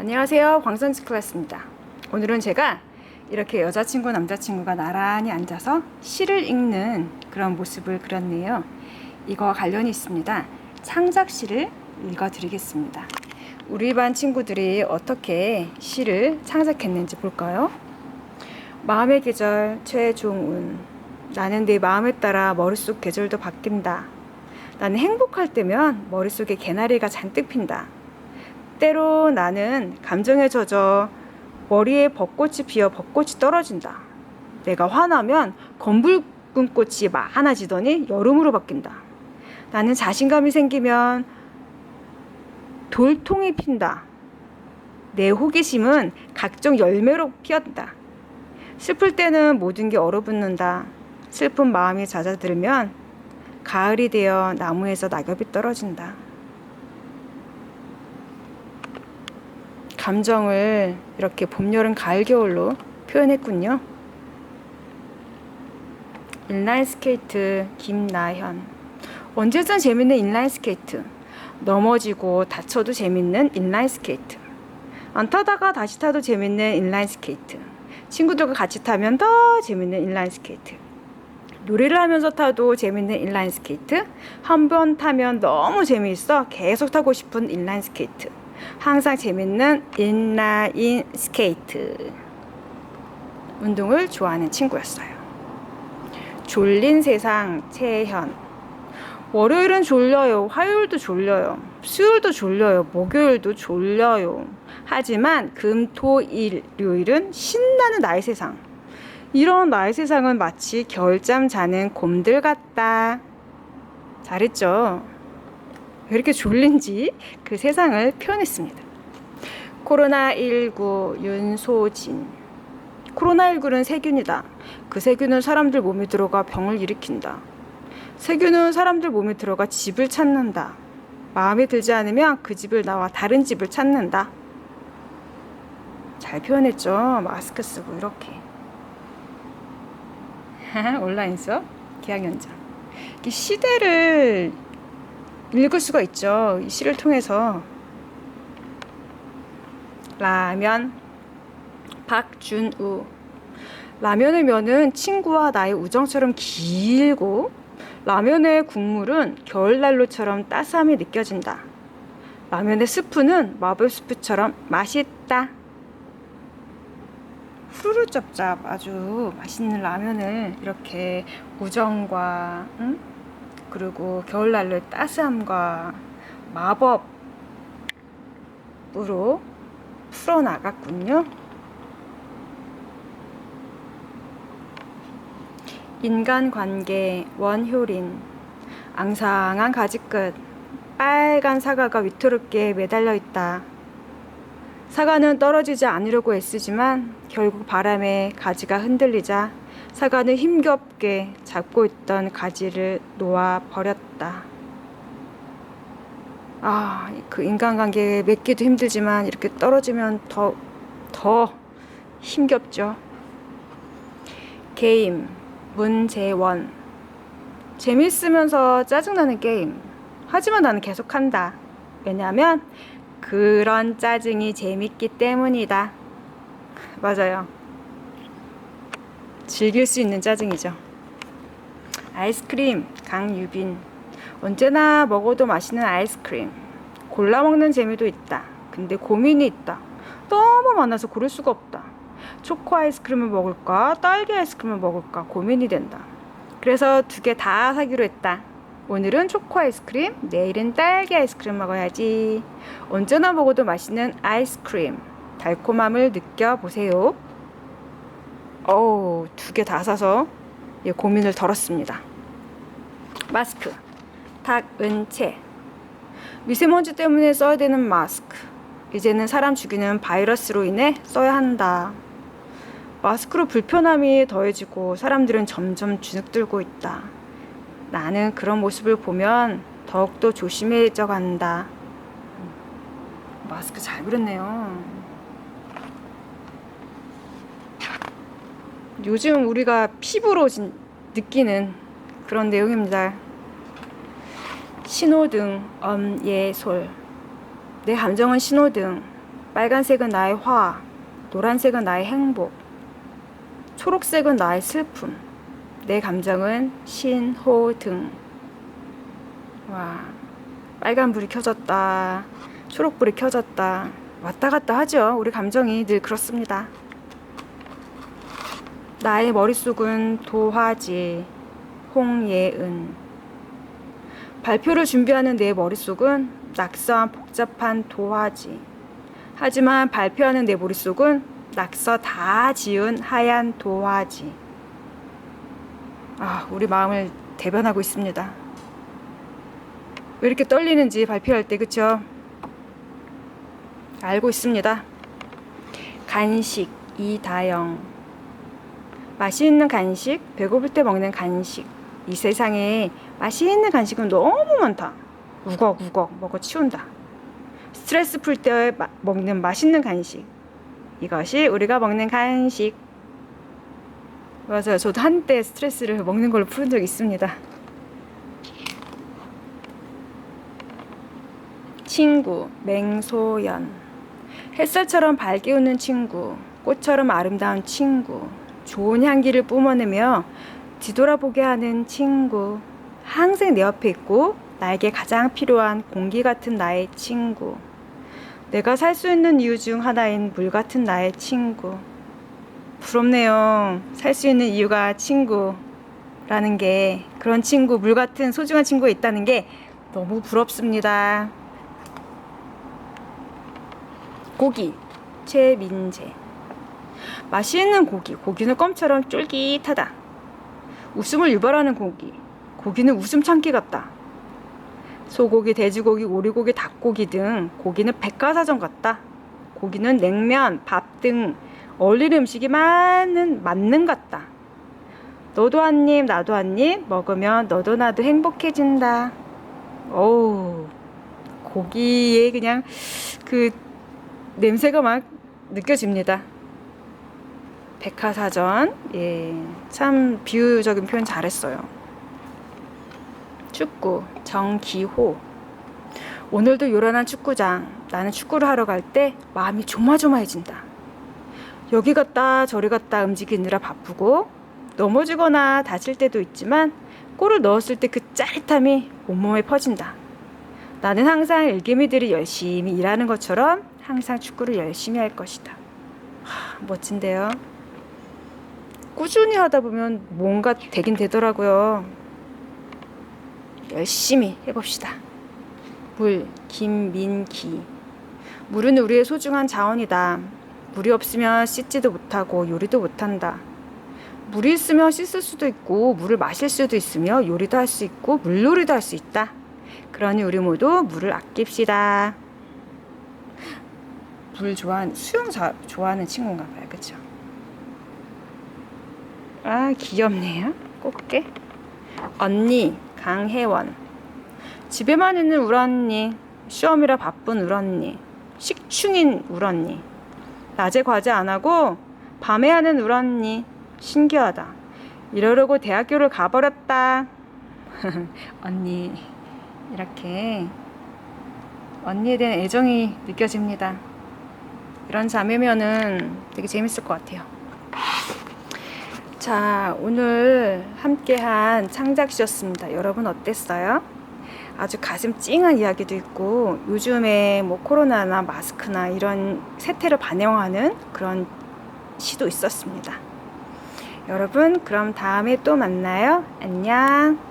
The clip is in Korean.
안녕하세요. 광선지 클래스입니다. 오늘은 제가 이렇게 여자친구, 남자친구가 나란히 앉아서 시를 읽는 그런 모습을 그렸네요. 이거와 관련이 있습니다. 창작시를 읽어 드리겠습니다. 우리 반 친구들이 어떻게 시를 창작했는지 볼까요? 마음의 계절 최종운 나는 내 마음에 따라 머릿속 계절도 바뀐다. 나는 행복할 때면 머릿속에 개나리가 잔뜩 핀다. 때로 나는 감정에 젖어 머리에 벚꽃이 피어 벚꽃이 떨어진다. 내가 화나면 검붉은 꽃이 많아지더니 여름으로 바뀐다. 나는 자신감이 생기면 돌통이 핀다. 내 호기심은 각종 열매로 피었다. 슬플 때는 모든 게 얼어붙는다. 슬픈 마음이 잦아들면 가을이 되어 나무에서 낙엽이 떨어진다. 감정을 이렇게 봄, 여름, 가을, 겨울로 표현했군요. 인라인 스케이트 김나현. 언제든 재밌는 인라인 스케이트. 넘어지고 다쳐도 재밌는 인라인 스케이트. 안 타다가 다시 타도 재밌는 인라인 스케이트. 친구들과 같이 타면 더 재밌는 인라인 스케이트. 노래를 하면서 타도 재밌는 인라인 스케이트. 한 번 타면 너무 재미있어 계속 타고 싶은 인라인 스케이트. 항상 재밌는 인라인 스케이트. 운동을 좋아하는 친구였어요. 졸린 세상 최현. 월요일은 졸려요. 화요일도 졸려요. 수요일도 졸려요. 목요일도 졸려요. 하지만 금, 토, 일, 요일은 신나는 나의 세상. 이런 나의 세상은 마치 겨울잠 자는 곰들 같다. 잘했죠? 왜 이렇게 졸린지 그 세상을 표현했습니다. 코로나19 윤소진. 코로나19는 세균이다. 그 세균은 사람들 몸에 들어가 병을 일으킨다. 세균은 사람들 몸에 들어가 집을 찾는다. 마음에 들지 않으면 그 집을 나와 다른 집을 찾는다. 잘 표현했죠. 마스크 쓰고 이렇게. 온라인 수업 계약 연장. 이 시대를 읽을 수가 있죠. 이 시를 통해서. 라면 박준우 라면의 면은 친구와 나의 우정처럼 길고 라면의 국물은 겨울난로처럼 따스함이 느껴진다. 라면의 스프는 마블 스프처럼 맛있다. 후루루 짭짭 아주 맛있는 라면을 이렇게 우정과 응? 그리고 겨울난로의 따스함과 마법으로 풀어나갔군요. 인간관계 원효린 앙상한 가지끝 빨간 사과가 위태롭게 매달려 있다. 사과는 떨어지지 않으려고 애쓰지만 결국 바람에 가지가 흔들리자 사과는 힘겹게 잡고 있던 가지를 놓아 버렸다. 아, 그 인간관계 맺기도 힘들지만 이렇게 떨어지면 더, 더 힘겹죠. 게임, 문재원. 재밌으면서 짜증나는 게임. 하지만 나는 계속한다. 왜냐하면 그런 짜증이 재밌기 때문이다. 맞아요. 즐길 수 있는 짜증이죠. 아이스크림 강유빈 언제나 먹어도 맛있는 아이스크림 골라 먹는 재미도 있다. 근데 고민이 있다. 너무 많아서 고를 수가 없다. 초코 아이스크림을 먹을까 딸기 아이스크림을 먹을까 고민이 된다. 그래서 두 개 다 사기로 했다. 오늘은 초코 아이스크림, 내일은 딸기 아이스크림 먹어야지. 언제나 먹어도 맛있는 아이스크림. 달콤함을 느껴보세요. 어우, 두 개 다 사서 예, 고민을 덜었습니다. 마스크. 탁은채. 미세먼지 때문에 써야 되는 마스크. 이제는 사람 죽이는 바이러스로 인해 써야 한다. 마스크로 불편함이 더해지고 사람들은 점점 주눅들고 있다. 나는 그런 모습을 보면 더욱더 조심해져 간다. 마스크 잘 그렸네요. 요즘 우리가 피부로 진- 느끼는 그런 내용입니다. 신호등, 엄예솔. 내 감정은 신호등. 빨간색은 나의 화, 노란색은 나의 행복, 초록색은 나의 슬픔, 내 감정은 신호등. 와, 빨간불이 켜졌다. 초록불이 켜졌다. 왔다 갔다 하죠. 우리 감정이 늘 그렇습니다. 나의 머릿속은 도화지, 홍예은. 발표를 준비하는 내 머릿속은 낙서한 복잡한 도화지. 하지만 발표하는 내 머릿속은 낙서 다 지운 하얀 도화지. 아, 우리 마음을 대변하고 있습니다. 왜 이렇게 떨리는지 발표할 때, 그쵸? 알고 있습니다. 간식, 이다영. 맛있는 간식, 배고플 때 먹는 간식. 이 세상에 맛있는 간식은 너무 많다. 우걱우걱 먹어 치운다. 스트레스 풀 때 먹는 맛있는 간식. 이것이 우리가 먹는 간식. 맞아요. 저도 한때 스트레스를 먹는 걸로 푸는 적이 있습니다. 친구, 맹소연. 햇살처럼 밝게 웃는 친구, 꽃처럼 아름다운 친구, 좋은 향기를 뿜어내며 뒤돌아보게 하는 친구, 항상 내 옆에 있고 나에게 가장 필요한 공기 같은 나의 친구, 내가 살 수 있는 이유 중 하나인 물 같은 나의 친구. 부럽네요. 살 수 있는 이유가 친구라는 게 그런 친구, 물 같은 소중한 친구가 있다는 게 너무 부럽습니다. 고기 최민재 맛있는 고기 고기는 껌처럼 쫄깃하다. 웃음을 유발하는 고기 고기는 웃음 참기 같다. 소고기 돼지고기 오리고기 닭고기 등 고기는 백과사전 같다. 고기는 냉면 밥 등 어울리는 음식이 많은 맞는 같다. 너도 한 입 나도 한 입 먹으면 너도 나도 행복해진다. 어우 고기에 그냥 그 냄새가 막 느껴집니다. 백화사전, 예, 참 비유적인 표현 잘했어요. 축구, 정기호. 오늘도 요란한 축구장. 나는 축구를 하러 갈 때 마음이 조마조마해진다. 여기 갔다 저리 갔다 움직이느라 바쁘고 넘어지거나 다칠 때도 있지만 골을 넣었을 때 그 짜릿함이 온몸에 퍼진다. 나는 항상 일개미들이 열심히 일하는 것처럼 항상 축구를 열심히 할 것이다. 하, 멋진데요. 꾸준히 하다 보면 뭔가 되긴 되더라고요. 열심히 해봅시다. 물, 김민기. 물은 우리의 소중한 자원이다. 물이 없으면 씻지도 못하고 요리도 못한다. 물이 있으면 씻을 수도 있고, 물을 마실 수도 있으며, 요리도 할 수 있고, 물놀이도 할 수 있다. 그러니 우리 모두 물을 아낍시다. 물 좋아하는 수영 자, 좋아하는 친구인가 봐요. 그쵸? 아 귀엽네요. 꽃게. 언니 강혜원. 집에만 있는 울 언니. 시험이라 바쁜 울 언니. 식충인 울 언니. 낮에 과제 안 하고 밤에 하는 울 언니. 신기하다. 이러려고 대학교를 가버렸다. 언니 이렇게 언니에 대한 애정이 느껴집니다. 이런 자매면은 되게 재밌을 것 같아요. 자, 오늘 함께한 창작쇼였습니다. 여러분 어땠어요? 아주 가슴 찡한 이야기도 있고 요즘에 뭐 코로나나 마스크나 이런 세태를 반영하는 그런 시도 있었습니다. 여러분 그럼 다음에 또 만나요. 안녕.